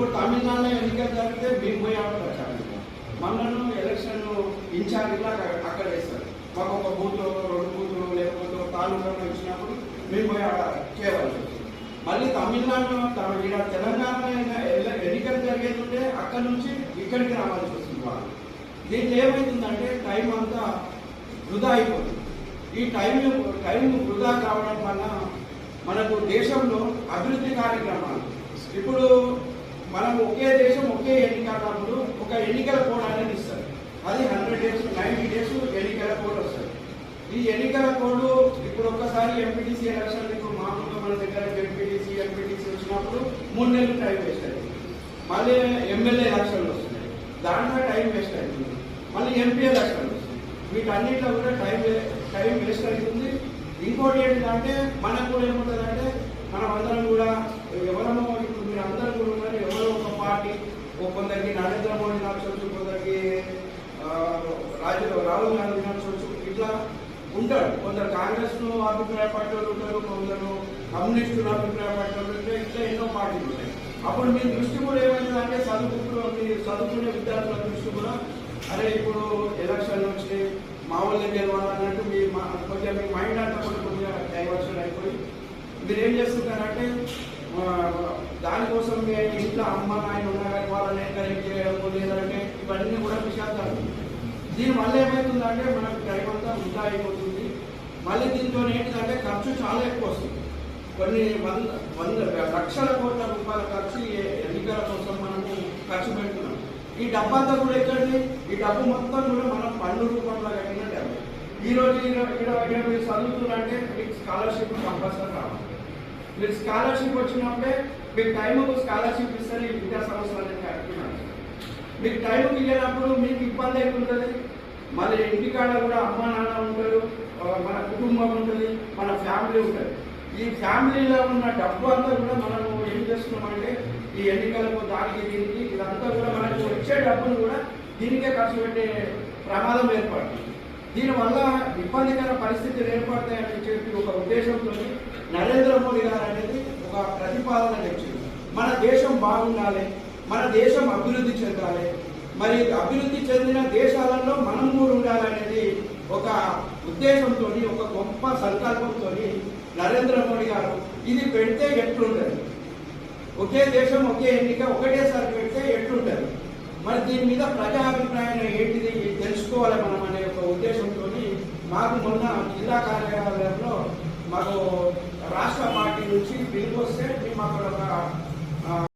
ఇప్పుడు తమిళనాడులో ఎన్నికలు జరిగితే మేము పోయి అక్కడ వచ్చాము మనల్ని ఎలక్షన్ ఇన్ఛార్జిగా అక్కడ వేస్తారు మాకు ఒక బూత్ రెండు బూత్లో లేకపోతే తాలూకాలో ఇచ్చినప్పుడు మేము పోయి అక్కడ చేయవలసి వస్తుంది. మళ్ళీ తమిళనాడులో తమ ఇలా తెలంగాణలో ఎన్నికలు జరిగేది ఉంటే అక్కడ నుంచి ఇక్కడికి రావాల్సి వస్తుంది వాళ్ళు. దీంట్లో ఏమవుతుందంటే టైం అంతా వృధా అయిపోతుంది. ఈ టైం టైం వృధా కావడం వల్ల మనకు దేశంలో అభివృద్ధి కార్యక్రమాలు ఇప్పుడు మనం ఒకే దేశం ఒకే ఎన్నికలప్పుడు ఒక ఎన్నికల కోడ్ అనేది ఇస్తారు. అది హండ్రెడ్ డేస్ నైంటీ డేస్ ఎన్నికల కోడ్ వస్తుంది. ఈ ఎన్నికల కోడ్ ఇప్పుడు ఒక్కసారి ఎంపీటీసీ ఎలక్షన్ ఇప్పుడు మామూలుగా మన దగ్గర ఎంపీటీసీ ఎంపీటీసీ వచ్చినప్పుడు మూడు నెలలు టైం వేస్ట్ అవుతుంది మళ్ళీ ఎమ్మెల్యే ఎలక్షన్లు వస్తున్నాయి. దాంట్లో టైం వేస్ట్ అవుతుంది మళ్ళీ ఎంపీ ఎలక్షన్లు వస్తున్నాయి. వీటన్నిటిలో కూడా టైం టైం వేస్ట్ అవుతుంది ఇంకోటి ఏంటంటే మన కూడా ఏముంటుందంటే మనం అందరం కూడా ఎవరమో ఇప్పుడు మీరు అందరం కూడా ఉన్నారు ఎవరో ఒక పార్టీ ఓ కొందరికి నరేంద్ర మోడీ నచ్చవచ్చు కొందరికి రాజు రాహుల్ గాంధీ నచ్చవచ్చు ఇట్లా ఉంటారు. కొందరు కాంగ్రెస్ను అభిప్రాయపడే వాళ్ళు ఉంటారు కొందరు కమ్యూనిస్టులు అభిప్రాయ వాళ్ళు ఉంటారు ఇట్లా ఎన్నో పార్టీలు ఉంటాయి. అప్పుడు మీ దృష్టి కూడా ఏమైందంటే చదువుకుంటూ మీ చదువుకునే విద్యార్థుల దృష్టి కూడా అరే ఇప్పుడు ఎలక్షన్ వచ్చి మా వాళ్ళే గెలవాలన్నట్టు మీ మా కొంచెం మీ మైండ్ అంతా కూడా కొద్దిగా డైవర్షన్ అయిపోయి మీరు ఏం చేస్తుంటారంటే దానికోసం మీ ఇంట్లో అమ్మ నాయన వాళ్ళని ఎంకరేజ్ చేయడము లేదంటే ఇవన్నీ కూడా విషయాలు దీనివల్ల ఏమవుతుందంటే మనకు టైం అంతా వృధా అయిపోతుంది మళ్ళీ దీంతో ఏంటిదంటే ఖర్చు చాలా ఎక్కువ వస్తుంది. కొన్ని వంద వంద లక్షల కోట్ల రూపాయల ఖర్చు ఎన్నికల కోసం మనము ఖర్చు పెడుతున్నాం. ఈ డబ్బు అంతా కూడా ఎక్కడిది ఈ డబ్బు మొత్తం కూడా మనం పన్ను రూపంలో కట్టిన డబ్బు. ఈ రోజు ఈరో- చదువుతున్నంటే మీరు చదువుతున్నారంటే మీకు స్కాలర్షిప్ కంపల్సరీ రావాలి మీరు స్కాలర్షిప్ వచ్చినప్పుడే మీకు టైంకు స్కాలర్షిప్ ఇస్తే ఈ విద్యా సంస్థలు కట్టుకున్నారు మీకు టైం ఇవ్వనప్పుడు మీకు ఇబ్బంది అవుతుంటుంది మళ్ళీ ఇంటికాడ కూడా అమ్మ నాన్న ఉంటారు మన కుటుంబం ఉంటుంది మన ఫ్యామిలీ ఉంటుంది. ఈ ఫ్యామిలీలో ఉన్న డబ్బు అంతా కూడా మనము ఏం చేస్తున్నామంటే ఈ ఎన్నికలకు దానికి దీనికి ఇదంతా కూడా మనకు వచ్చే డబ్బును కూడా దీనికే ఖర్చు పెట్టే ప్రమాదం ఏర్పడుతుంది. దీనివల్ల ఇబ్బందికర పరిస్థితులు ఏర్పడతాయని చెప్పి ఒక ఉద్దేశంతో నరేంద్ర మోడీ గారు అనేది ఒక ప్రతిపాదన తెచ్చింది మన దేశం బాగుండాలి మన దేశం అభివృద్ధి చెందాలి. మరి అభివృద్ధి చెందిన దేశాలలో మనం కూడా ఉండాలనేది ఒక ఉద్దేశంతో ఒక గొప్ప సంకల్పంతో నరేంద్ర మోడీ గారు ఇది పెడితే ఎట్లుంటుంది? ఒకే దేశం ఒకే ఎన్నిక ఒకటేసారి పెడితే ఎట్లుంటుంది? మరి దీని మీద ప్రజా అభిప్రాయం ఏంటిది తెలుసుకోవాలి మనం అనే ఒక ఉద్దేశంతో మాకు మొన్న జిల్లా కార్యాలయంలో మాకు రాష్ట్ర పార్టీ నుంచి పిలుపు వస్తే మేము అక్కడ